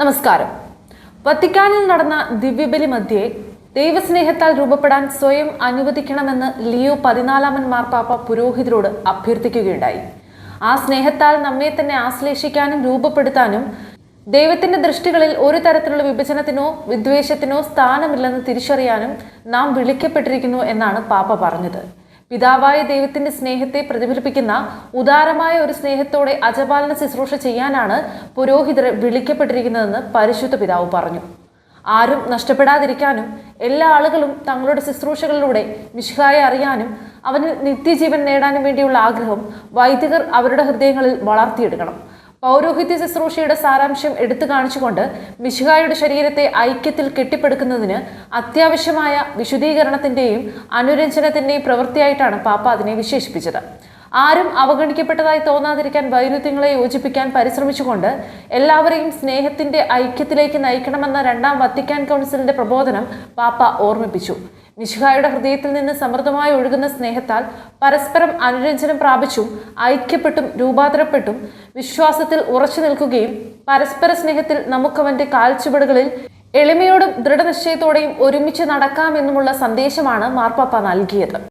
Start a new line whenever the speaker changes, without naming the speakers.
നമസ്കാരം. വത്തിക്കാനിൽ നടന്ന ദിവ്യബലി മധ്യേ ദൈവസ്നേഹത്താൽ രൂപപ്പെടാൻ സ്വയം അനുവദിക്കണമെന്ന് ലിയോ പതിനാലാമൻ മാർപ്പാപ്പ പുരോഹിതരോട് അഭ്യർത്ഥിക്കുകയുണ്ടായി. ആ സ്നേഹത്താൽ നമ്മെ തന്നെ ആശ്ലേഷിക്കാനും രൂപപ്പെടുത്താനും ദൈവത്തിന്റെ ദൃഷ്ടികളിൽ ഒരു തരത്തിലുള്ള വിഭജനത്തിനോ വിദ്വേഷത്തിനോ സ്ഥാനമില്ലെന്ന് തിരിച്ചറിയാനും നാം വിളിക്കപ്പെട്ടിരിക്കുന്നു എന്നാണ് പാപ്പ പറഞ്ഞത്. പിതാവായ ദൈവത്തിന്റെ സ്നേഹത്തെ പ്രതിഫലിപ്പിക്കുന്ന ഉദാരമായ ഒരു സ്നേഹത്തോടെ അജപാലന ശുശ്രൂഷ ചെയ്യാനാണ് പുരോഹിതർ വിളിക്കപ്പെട്ടിരിക്കുന്നതെന്ന് പരിശുദ്ധ പിതാവ് പറഞ്ഞു. ആരും നഷ്ടപ്പെടാതിരിക്കാനും എല്ലാ ആളുകളും തങ്ങളുടെ ശുശ്രൂഷകളിലൂടെ മിശിഹായെ അറിയാനും അവന് നിത്യജീവൻ നേടാനും വേണ്ടിയുള്ള ആഗ്രഹം വൈദികർ അവരുടെ ഹൃദയങ്ങളിൽ വളർത്തിയെടുക്കണം. പൗരോഹിത്യ ശുശ്രൂഷയുടെ സാരാംശം എടുത്തു കാണിച്ചുകൊണ്ട് മിശിഹായുടെ ശരീരത്തെ ഐക്യത്തിൽ കെട്ടിപ്പടുക്കുന്നതിന് അത്യാവശ്യമായ വിശുദ്ധീകരണത്തിന്റെയും അനുരഞ്ജനത്തിന്റെയും പ്രവൃത്തിയായിട്ടാണ് പാപ്പ അതിനെ വിശേഷിപ്പിച്ചത്. ആരും അവഗണിക്കപ്പെട്ടതായി തോന്നാതിരിക്കാൻ വൈരുദ്ധ്യങ്ങളെ യോജിപ്പിക്കാൻ പരിശ്രമിച്ചുകൊണ്ട് എല്ലാവരെയും സ്നേഹത്തിന്റെ ഐക്യത്തിലേക്ക് നയിക്കണമെന്ന രണ്ടാം വത്തിക്കാൻ കൗൺസിലിന്റെ പ്രബോധനം പാപ്പ ഓർമ്മിപ്പിച്ചു. മിശിഹായുടെ ഹൃദയത്തിൽ നിന്ന് സമൃദ്ധമായി ഒഴുകുന്ന സ്നേഹത്താൽ പരസ്പരം അനുരഞ്ജനം പ്രാപിച്ചും ഐക്യപ്പെട്ടും രൂപാന്തരപ്പെട്ടും വിശ്വാസത്തിൽ ഉറച്ചു നിൽക്കുകയും പരസ്പര സ്നേഹത്തിൽ നമുക്കവന്റെ കാൽച്ചുവടുകളിൽ എളിമയോടും ദൃഢനിശ്ചയത്തോടെയും ഒരുമിച്ച് നടക്കാമെന്നുമുള്ള സന്ദേശമാണ് മാർപ്പാപ്പ നൽകിയത്.